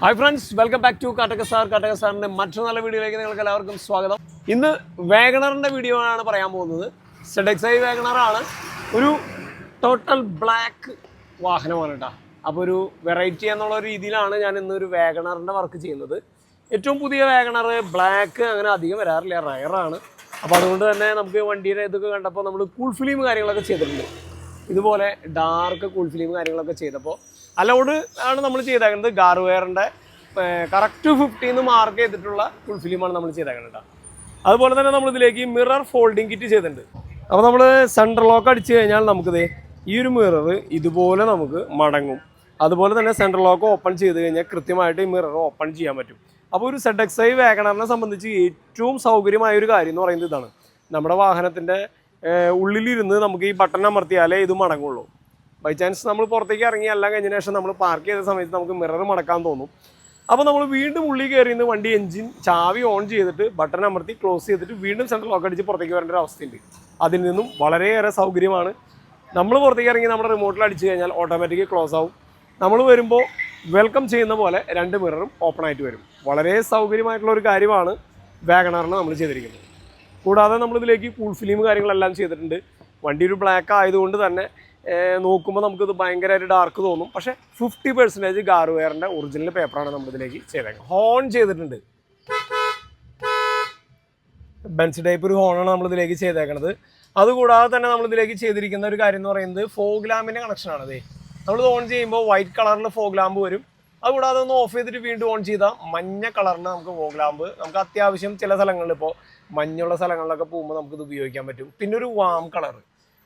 Hi friends welcome back to Kattaka sir Kattaka സാറിന്റെ മറ്റൊരു നല്ല വീഡിയോയിലേക്ക് നിങ്ങൾക്ക് എല്ലാവർക്കും സ്വാഗതം. ഇന്ന് വേഗണറിന്റെ വീഡിയോ ആണ് പറയാൻ പോകുന്നത്. സെഡെക്സൈ വേഗണറാണ്. ഒരു ടോട്ടൽ ബ്ലാക്ക് വാഹനമാണ് കേട്ടോ അപ്പോൾ ഒരു വെറൈറ്റി എന്നുള്ള രീതിയിലാണ് ഞാൻ ഇന്ന് ഒരു വേഗണറിന്റെ വർക്ക് ചെയ്യുന്നത്. ഏറ്റവും പുതിയ വേഗണർ ബ്ലാക്ക് അങ്ങനെ അധികം വരാറില്ല റയറാണ് അപ്പോൾ അതുകൊണ്ട് തന്നെ നമുക്ക് വണ്ടിയുടെ ഇതൊക്കെ കണ്ടപ്പോൾ നമ്മൾ കൂൾ ഫിലിം കാര്യങ്ങളൊക്കെ ചെയ്തിട്ടുണ്ട്. ഇതുപോലെ ഡാർക്ക് കൂൾ ഫിലിം കാര്യങ്ങളൊക്കെ ചെയ്തപ്പോൾ അലൗഡ് ആണ് നമ്മൾ ചെയ്തേക്കുന്നത്. ഗാർവെയറിന്റെ കറക്റ്റ് ഫിഫ്റ്റീന്ന് മാർക്ക് ചെയ്തിട്ടുള്ള ഫുൾ ഫിലിമാണ് നമ്മൾ ചെയ്തേക്കുന്നത് അതുപോലെ തന്നെ നമ്മൾ ഇതിലേക്ക് മിറർ ഫോൾഡിങ് കിറ്റ് ചെയ്തിട്ടുണ്ട്. അപ്പോൾ നമ്മൾ സെൻട്രൽ ലോക്ക് അടിച്ചു കഴിഞ്ഞാൽ നമുക്കിത് ഈ ഒരു മിറർ ഇതുപോലെ നമുക്ക് മടങ്ങും. അതുപോലെ തന്നെ സെൻട്രൽ ലോക്ക് ഓപ്പൺ ചെയ്ത് കഴിഞ്ഞാൽ കൃത്യമായിട്ട് ഈ മിറർ ഓപ്പൺ ചെയ്യാൻ പറ്റും. അപ്പോൾ ഒരു സെഡ് എക്സ് ഐ സംബന്ധിച്ച് ഏറ്റവും സൗകര്യമായ ഒരു കാര്യം എന്ന് പറയുന്നത് ഇതാണ്. നമ്മുടെ വാഹനത്തിന്റെ ഉള്ളിലിരുന്ന് നമുക്ക് ഈ ബട്ടൺ അമർത്തിയാലേ ഇത് മടങ്ങുള്ളൂ. ബൈ ചാൻസ് നമ്മൾ പുറത്തേക്ക് ഇറങ്ങി എല്ലാം കഴിഞ്ഞ ശേഷം നമ്മൾ പാർക്ക് ചെയ്ത സമയത്ത് നമുക്ക് മിറർ മടക്കാൻ തോന്നും. അപ്പോൾ നമ്മൾ വീണ്ടും ഉള്ളിൽ കയറി നിന്ന് വണ്ടി എഞ്ചിൻ ചാവി ഓൺ ചെയ്തിട്ട് ബട്ടൺ അമർത്തി ക്ലോസ് ചെയ്തിട്ട് വീണ്ടും സെൻട്രൽ ലോക്ക് അടിച്ച് പുറത്തേക്ക് വരേണ്ട ഒരു അവസ്ഥയുണ്ട്. അതിൽ നിന്നും വളരെയേറെ സൗകര്യമാണ്. നമ്മൾ പുറത്തേക്ക് ഇറങ്ങി നമ്മുടെ റിമോട്ടിൽ അടിച്ച് കഴിഞ്ഞാൽ ഓട്ടോമാറ്റിക് ക്ലോസ് ആവും. നമ്മൾ വരുമ്പോൾ വെൽക്കം ചെയ്യുന്ന പോലെ രണ്ട് മിററും ഓപ്പൺ ആയിട്ട് വരും. വളരെ സൗകര്യമായിട്ടുള്ള ഒരു കാര്യമാണ് വാഗണറിന് നമ്മൾ ചെയ്തിരിക്കുന്നത്. കൂടാതെ നമ്മളിതിലേക്ക് കൂൾ ഫിലിം കാര്യങ്ങളെല്ലാം ചെയ്തിട്ടുണ്ട്. വണ്ടി ഒരു ബ്ലാക്ക് ആയതുകൊണ്ട് തന്നെ നോക്കുമ്പോൾ നമുക്കിത് ഭയങ്കരമായിട്ട് ഡാർക്ക് തോന്നും. പക്ഷേ ഫിഫ്റ്റി പെർസെന്റേജ് ഗാർവെയറിന്റെ ഒറിജിനൽ പേപ്പറാണ് നമ്മളിതിലേക്ക് ചെയ്തേക്കുന്നത്. ഹോൺ ചെയ്തിട്ടുണ്ട്. ബെൻസ് ടൈപ്പ് ഒരു ഹോണാണ് നമ്മളിതിലേക്ക് ചെയ്തേക്കുന്നത് അതുകൂടാതെ തന്നെ നമ്മളിതിലേക്ക് ചെയ്തിരിക്കുന്ന ഒരു കാര്യം എന്ന് പറയുന്നത് ഫോഗ് ലാമ്പിന്റെ കണക്ഷനാണ് അതേ നമ്മളിത് ഓൺ ചെയ്യുമ്പോൾ വൈറ്റ് കളറിൽ ഫോഗ് ലാമ്പ് വരും. അതുകൂടാതെ ഒന്ന് ഓഫ് ചെയ്തിട്ട് വീണ്ടും ഓൺ ചെയ്താൽ മഞ്ഞ കളറിൽ നമുക്ക് ഫോഗ് ലാമ്പ് നമുക്ക് അത്യാവശ്യം ചില സ്ഥലങ്ങളിൽ ഇപ്പോൾ മഞ്ഞുള്ള സ്ഥലങ്ങളിലൊക്കെ പോകുമ്പോൾ നമുക്കിത് ഉപയോഗിക്കാൻ പറ്റും. പിന്നെ ഒരു വാം കളർ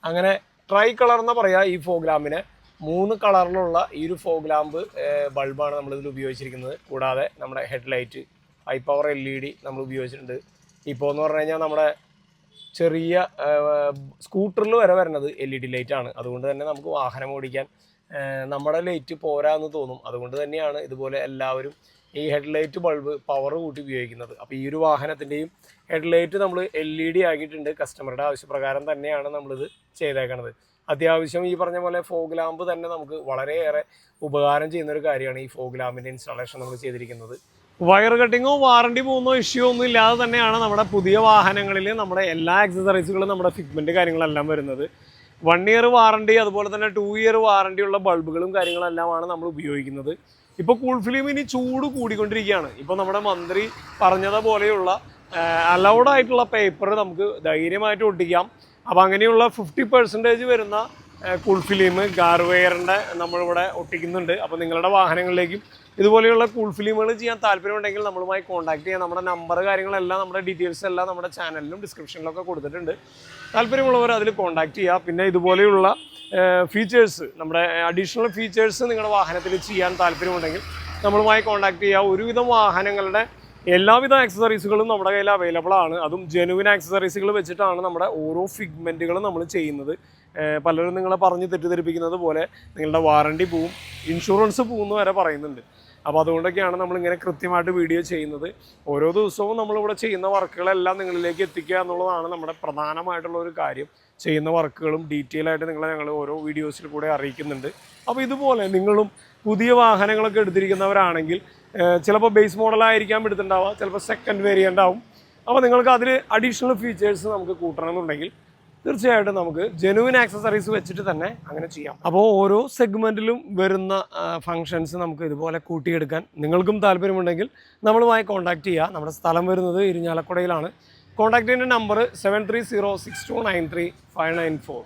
അങ്ങനെ ട്രൈ കളർ എന്ന് പറയാം ഈ ഫോഗ്ലാമ്പിനെ മൂന്ന് കളറിലുള്ള ഈ ഒരു ഫോഗ്ലാമ്പ് ബൾബാണ് നമ്മളിതിൽ ഉപയോഗിച്ചിരിക്കുന്നത്. കൂടാതെ നമ്മുടെ head light high power L E D നമ്മൾ ഉപയോഗിച്ചിട്ടുണ്ട്. ഇപ്പോൾ എന്ന് പറഞ്ഞു കഴിഞ്ഞാൽ നമ്മുടെ ചെറിയ സ്കൂട്ടറിൽ വരെ വരുന്നത് എൽ ഇ ഡി ലൈറ്റാണ് അതുകൊണ്ട് തന്നെ നമുക്ക് വാഹനം ഓടിക്കാൻ നമ്മുടെ ലൈറ്റ് പോരാന്ന് തോന്നും. അതുകൊണ്ട് തന്നെയാണ് ഇതുപോലെ എല്ലാവരും ഈ ഹെഡ്ലൈറ്റ് ബൾബ് പവർ കൂട്ടി ഉപയോഗിക്കുന്നത്. അപ്പോൾ ഈ ഒരു വാഹനത്തിന്റെയും ഹെഡ്ലൈറ്റ് നമ്മൾ എൽ ഇ ഡി ആക്കിയിട്ടുണ്ട്. കസ്റ്റമറുടെ ആവശ്യപ്രകാരം തന്നെയാണ് നമ്മളിത് ചെയ്തേക്കണത്. അത്യാവശ്യം ഈ പറഞ്ഞ പോലെ ഫോഗ് ലാമ്പ് തന്നെ നമുക്ക് വളരെയേറെ ഉപകാരം ചെയ്യുന്ന ഒരു കാര്യമാണ് ഈ ഫോഗ് ലാമ്പിന്റെ ഇൻസ്റ്റാളേഷൻ നമ്മൾ ചെയ്തിരിക്കുന്നത്. വയർ കട്ടിങ്ങോ വാറണ്ടി പോകുന്നോ ഇഷ്യൂ ഒന്നും ഇല്ലാതെ തന്നെയാണ് നമ്മുടെ പുതിയ വാഹനങ്ങളിൽ നമ്മുടെ എല്ലാ ആക്സസറീസുകളും നമ്മുടെ ഫിറ്റ്മെന്റ് കാര്യങ്ങളെല്ലാം വരുന്നത്. വൺ ഇയർ വാറണ്ടി അതുപോലെ തന്നെ ടു ഇയർ വാറണ്ടി ഉള്ള ബൾബുകളും കാര്യങ്ങളെല്ലാമാണ് നമ്മൾ ഉപയോഗിക്കുന്നത്. ഇപ്പോൾ കൂൾ ഫിലിം ഇനി ചൂട് കൂടിക്കൊണ്ടിരിക്കുകയാണ്. ഇപ്പോൾ നമ്മുടെ മന്ത്രി പറഞ്ഞതുപോലെയുള്ള അലൗഡ് ആയിട്ടുള്ള പേപ്പർ നമുക്ക് ധൈര്യമായിട്ട് ഒട്ടിക്കാം. അപ്പോൾ അങ്ങനെയുള്ള ഫിഫ്റ്റി പെർസെന്റേജ് വരുന്ന കൂൾ ഫിലിം ഗാർവെയറിന്റെ നമ്മളിവിടെ ഒട്ടിക്കുന്നുണ്ട്. അപ്പോൾ നിങ്ങളുടെ വാഹനങ്ങളിലേക്കും ഇതുപോലെയുള്ള കൂൾ ഫിലിമുകൾ ചെയ്യാൻ താല്പര്യമുണ്ടെങ്കിൽ നമ്മളുമായി കോൺടാക്ട് ചെയ്യാം. നമ്മുടെ നമ്പർ കാര്യങ്ങളെല്ലാം നമ്മുടെ ഡീറ്റെയിൽസ് എല്ലാം നമ്മുടെ ചാനലിലും ഡിസ്ക്രിപ്ഷനിലൊക്കെ കൊടുത്തിട്ടുണ്ട്. താല്പര്യമുള്ളവർ അതിൽ കോൺടാക്ട് ചെയ്യുക പിന്നെ ഇതുപോലെയുള്ള ഫീച്ചേഴ്സ് നമ്മുടെ അഡീഷണൽ ഫീച്ചേഴ്സ് നിങ്ങളുടെ വാഹനത്തിൽ ചെയ്യാൻ താല്പര്യമുണ്ടെങ്കിൽ നമ്മളുമായി കോൺടാക്ട് ചെയ്യുക ഒരുവിധം വാഹനങ്ങളുടെ എല്ലാവിധ ആക്സസറീസുകളും നമ്മുടെ കയ്യിൽ അവൈലബിൾ ആണ്. അതും ജെനുവിൻ ആക്സസറീസുകൾ വെച്ചിട്ടാണ് നമ്മുടെ ഓരോ ഫിഗ്മെന്റുകളും നമ്മൾ ചെയ്യുന്നത്. പലരും നിങ്ങളെ പറഞ്ഞ് തെറ്റിദ്ധരിപ്പിക്കുന്നത് പോലെ നിങ്ങളുടെ വാറണ്ടി പോവും ഇൻഷുറൻസ് പോകുന്നു വരെ പറയുന്നുണ്ട്. അപ്പോൾ അതുകൊണ്ടൊക്കെയാണ് നമ്മളിങ്ങനെ കൃത്യമായിട്ട് വീഡിയോ ചെയ്യുന്നത്. ഓരോ ദിവസവും നമ്മളിവിടെ ചെയ്യുന്ന വർക്കുകളെല്ലാം നിങ്ങളിലേക്ക് എത്തിക്കുക എന്നുള്ളതാണ് നമ്മുടെ പ്രധാനമായിട്ടുള്ള ഒരു കാര്യം. ചെയ്യുന്ന വർക്കുകളും ഡീറ്റെയിൽ ആയിട്ട് നിങ്ങളെ ഞങ്ങൾ ഓരോ വീഡിയോസിൽ കൂടെ അറിയിക്കുന്നുണ്ട്. അപ്പോൾ ഇതുപോലെ നിങ്ങളും പുതിയ വാഹനങ്ങളൊക്കെ എടുത്തിരിക്കുന്നവരാണെങ്കിൽ ചിലപ്പോൾ ബേസ് മോഡലായിരിക്കാം എടുത്തിട്ടുണ്ടാവുക ചിലപ്പോൾ സെക്കൻഡ് വേരിയന്റ് ആവും. അപ്പോൾ നിങ്ങൾക്ക് അതിൽ അഡീഷണൽ ഫീച്ചേഴ്സ് നമുക്ക് കൂട്ടണമെന്നുണ്ടെങ്കിൽ തീർച്ചയായിട്ടും നമുക്ക് ജെനുവിൻ ആക്സസറീസ് വെച്ചിട്ട് തന്നെ അങ്ങനെ ചെയ്യാം. അപ്പോൾ ഓരോ സെഗ്മെന്റിലും വരുന്ന ഫങ്ഷൻസ് നമുക്ക് ഇതുപോലെ കൂട്ടിയെടുക്കാൻ നിങ്ങൾക്കും താല്പര്യമുണ്ടെങ്കിൽ നമ്മളുമായി കോൺടാക്റ്റ് ചെയ്യുക നമ്മുടെ സ്ഥലം വരുന്നത് ഇരിഞ്ഞാലക്കുടയിലാണ്. കോൺടാക്റ്റിന്റെ number seven three zero six two nine three five nine four.